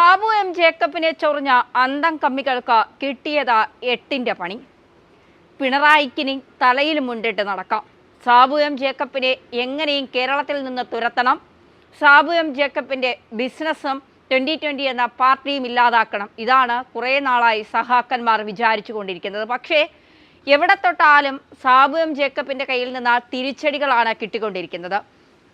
Sabu M ജേക്കബിനെ ചൊറിഞ്ഞ അന്തം കമ്മികൾക്ക് കിട്ടിയത് എട്ടിന്റെ പണി. പിണറായിക്കിനി തലയിൽ മുണ്ടിട്ട് നടക്കാം. സാബു എം ജേക്കബിനെ എങ്ങനെയും കേരളത്തിൽ നിന്ന് തുരത്തണം. സാബു എം ജേക്കബിന്റെ ബിസിനസ്സും ട്വന്റി ട്വന്റി എന്ന പാർട്ടിയും ഇല്ലാതാക്കണം. ഇതാണ് കുറേ നാളായി സഹാക്കന്മാർ വിചാരിച്ചു കൊണ്ടിരിക്കുന്നത്. പക്ഷേ എവിടെ തൊട്ടാലും സാബു എം ജേക്കബിന്റെ കയ്യിൽ നിന്ന് തിരിച്ചടികളാണ് കിട്ടിക്കൊണ്ടിരിക്കുന്നത്.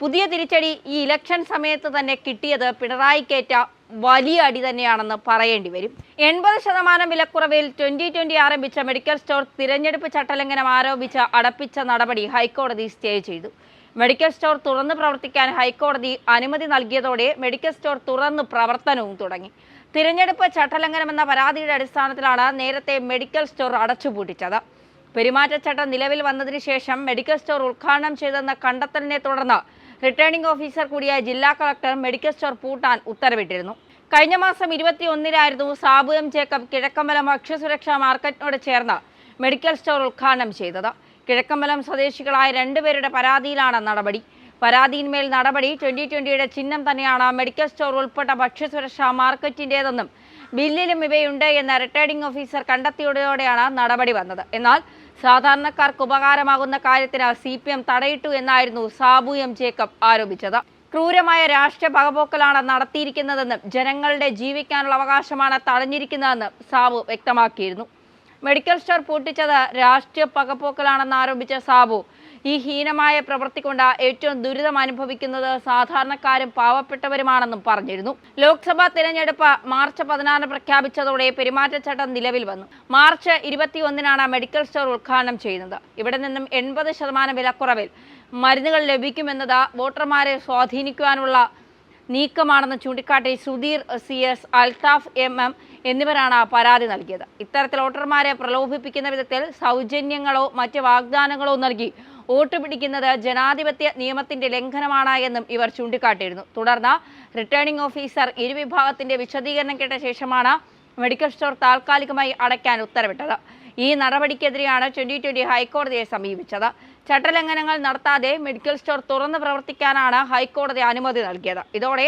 പുതിയ തിരിച്ചടി ഈ ഇലക്ഷൻ സമയത്ത് തന്നെ കിട്ടിയത് പിണറായിക്കേറ്റ വലിയ അടി തന്നെയാണെന്ന് പറയേണ്ടി വരും. എൺപത് ശതമാനം വിലക്കുറവിൽ ട്വന്റി ട്വന്റി ആരംഭിച്ച മെഡിക്കൽ സ്റ്റോർ തിരഞ്ഞെടുപ്പ് ചട്ടലംഘനം ആരോപിച്ച അടപ്പിച്ച നടപടി ഹൈക്കോടതി സ്റ്റേ ചെയ്തു. മെഡിക്കൽ സ്റ്റോർ തുറന്ന് പ്രവർത്തിക്കാൻ ഹൈക്കോടതി അനുമതി നൽകിയതോടെ മെഡിക്കൽ സ്റ്റോർ തുറന്ന് പ്രവർത്തനവും തുടങ്ങി. തിരഞ്ഞെടുപ്പ് ചട്ടലംഘനമെന്ന പരാതിയുടെ അടിസ്ഥാനത്തിലാണ് നേരത്തെ മെഡിക്കൽ സ്റ്റോർ അടച്ചുപൂട്ടിച്ചത്. പെരുമാറ്റച്ചട്ടം നിലവിൽ വന്നതിന് ശേഷം മെഡിക്കൽ സ്റ്റോർ ഉദ്ഘാടനം ചെയ്തെന്ന കണ്ടെത്തലിനെ തുടർന്ന് റിട്ടേണിംഗ് ഓഫീസർ കൂടിയായ ജില്ലാ കളക്ടർ മെഡിക്കൽ സ്റ്റോർ പൂട്ടാൻ ഉത്തരവിട്ടിരുന്നു. കഴിഞ്ഞ മാസം ഇരുപത്തിയൊന്നിനായിരുന്നു സാബു എം ജേക്കബ് കിഴക്കമ്പലം ഭക്ഷ്യസുരക്ഷാ മാർക്കറ്റിനോട് ചേർന്ന് മെഡിക്കൽ സ്റ്റോർ ഉദ്ഘാടനം ചെയ്തത്. കിഴക്കമ്പലം സ്വദേശികളായ രണ്ടുപേരുടെ പരാതിയിലാണ് നടപടി. പരാതിയിന്മേൽ നടപടി ട്വന്റി ട്വന്റിയുടെ ചിഹ്നം തന്നെയാണ് മെഡിക്കൽ സ്റ്റോർ ഉൾപ്പെട്ട ഭക്ഷ്യസുരക്ഷാ മാർക്കറ്റിന്റേതെന്നും ബില്ലിലും ഇവയുണ്ട് എന്ന റിട്ടേണിംഗ് ഓഫീസർ കണ്ടെത്തിയതോടെയാണ് നടപടി വന്നത്. എന്നാൽ സാധാരണക്കാർക്ക് ഉപകാരമാകുന്ന കാര്യത്തിന് സി പി എം തടയിട്ടു എന്നായിരുന്നു സാബു എം ജേക്കബ് ആരോപിച്ചത്. ക്രൂരമായ രാഷ്ട്രീയ പകപോക്കലാണ് നടത്തിയിരിക്കുന്നതെന്നും ജനങ്ങളുടെ ജീവിക്കാനുള്ള അവകാശമാണ് തടഞ്ഞിരിക്കുന്നതെന്നും സാബു വ്യക്തമാക്കിയിരുന്നു. മെഡിക്കൽ സ്റ്റോർ പൂട്ടിച്ചത് രാഷ്ട്രീയ പകപോക്കലാണെന്ന് ആരോപിച്ച സാബു ഈ ഹീനമായ പ്രവൃത്തി കൊണ്ട് ഏറ്റവും ദുരിതം അനുഭവിക്കുന്നത് സാധാരണക്കാരും പാവപ്പെട്ടവരുമാണെന്നും പറഞ്ഞിരുന്നു. ലോക്സഭാ തിരഞ്ഞെടുപ്പ് മാർച്ച് പതിനാറിന് പ്രഖ്യാപിച്ചതോടെ പെരുമാറ്റച്ചട്ടം നിലവിൽ വന്നു. മാർച്ച് ഇരുപത്തിയൊന്നിനാണ് മെഡിക്കൽ സ്റ്റോർ ഉദ്ഘാടനം ചെയ്യുന്നത്. ഇവിടെ നിന്നും എൺപത് ശതമാനം വിലക്കുറവിൽ മരുന്നുകൾ ലഭിക്കുമെന്നത് വോട്ടർമാരെ സ്വാധീനിക്കുവാനുള്ള നീക്കമാണെന്ന് ചൂണ്ടിക്കാട്ടി Sudheer C S Althaf M M എന്നിവരാണ് പരാതി നൽകിയത്. ഇത്തരത്തിൽ വോട്ടർമാരെ പ്രലോഭിപ്പിക്കുന്ന വിധത്തിൽ സൗജന്യങ്ങളോ മറ്റ് വാഗ്ദാനങ്ങളോ നൽകി വോട്ട് പിടിക്കുന്നത് ജനാധിപത്യ നിയമത്തിന്റെ ലംഘനമാണ് എന്നും ഇവർ ചൂണ്ടിക്കാട്ടിയിരുന്നു. തുടർന്ന് റിട്ടേണിംഗ് ഓഫീസർ ഇരുവിഭാഗത്തിന്റെ വിശദീകരണം കേട്ട ശേഷമാണ് മെഡിക്കൽ സ്റ്റോർ താൽക്കാലികമായി അടയ്ക്കാൻ ഉത്തരവിട്ടത്. ഈ നടപടിക്കെതിരെയാണ് ട്വന്റി ട്വന്റി ഹൈക്കോടതിയെ സമീപിച്ചത്. ചട്ടലംഘനങ്ങൾ നടത്താതെ മെഡിക്കൽ സ്റ്റോർ തുറന്ന് പ്രവർത്തിക്കാനാണ് ഹൈക്കോടതി അനുമതി നൽകിയത്. ഇതോടെ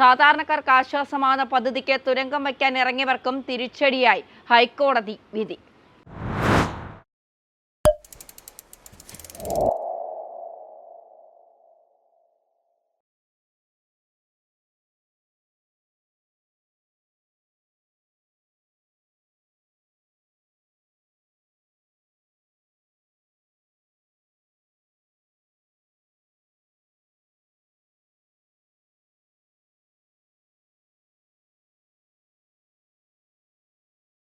സാധാരണക്കാർക്ക് ആശ്വാസമാകുന്ന പദ്ധതിക്ക് തുരങ്കം വയ്ക്കാൻ ഇറങ്ങിയവർക്കും തിരിച്ചടിയായി ഹൈക്കോടതി വിധി.